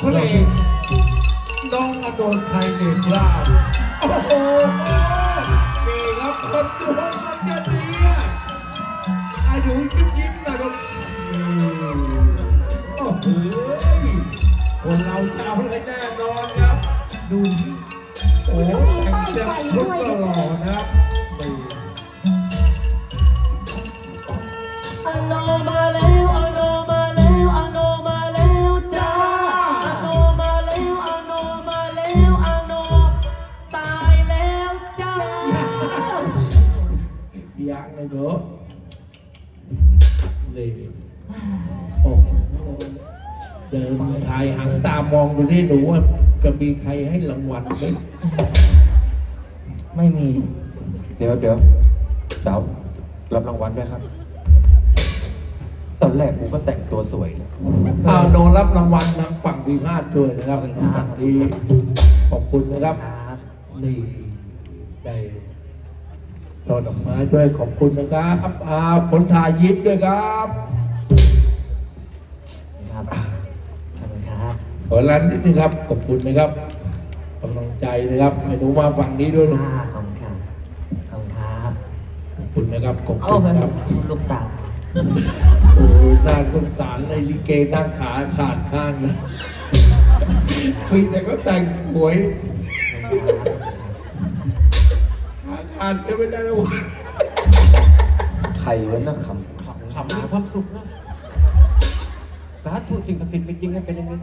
เพระเอกน้องอโดนไทยเด็กลาบโอ้โหนี่ครับคนตัวมันจะดีอะอายุยิ้มยิ้มนะครับโอ้โหคนเราเจะเอาอะไรแน่นอนครับ ดูนี่โอ้แต่งเต็มชุดตลอดนะครับนี่ ยังเลยเนอะนี่โอ้โหเดินชายหันตามองดูที่หนูว่าจะมีใครให้รางวัลไหมไม่มี เดี๋ยวเดี๋ยวสาวรับรางวัลด้วยครับ ตอนแรกกูก็แต่งตัวสวยนะอ้าวโดนรับรางวัลทางฝั่งวีพาดด้วยนะครับขอบคุณครับฝั่งนี้ขอบคุณนะครับครับนี่ได้ ช่อดอกไม้ด้วยขอบคุณนะครับอาผลถ่ายยิปด้วยครับครับขอบคุณครับขอร้านนิดนึงครับขอบคุณนะครับกำลังใจนะครับให้หนูมาฝั่งนี้ด้วยนะอ่าขอบคุณครับขอบคุณครับขอบคุณนะครับขอบเอาคุณไปครับลูกเต่าโอ้ยน่าสงสารในลิเกนั่งขาขาดข้างนะคือแต่ก็แต่งสวยขา ขาดจะไม่ได้แล้ววะใครวะนะขำขำขำหาความสุขนะสาธุสิ่งศักดิ์สิทธิ์มีจริงให้เป็นอย่างนี้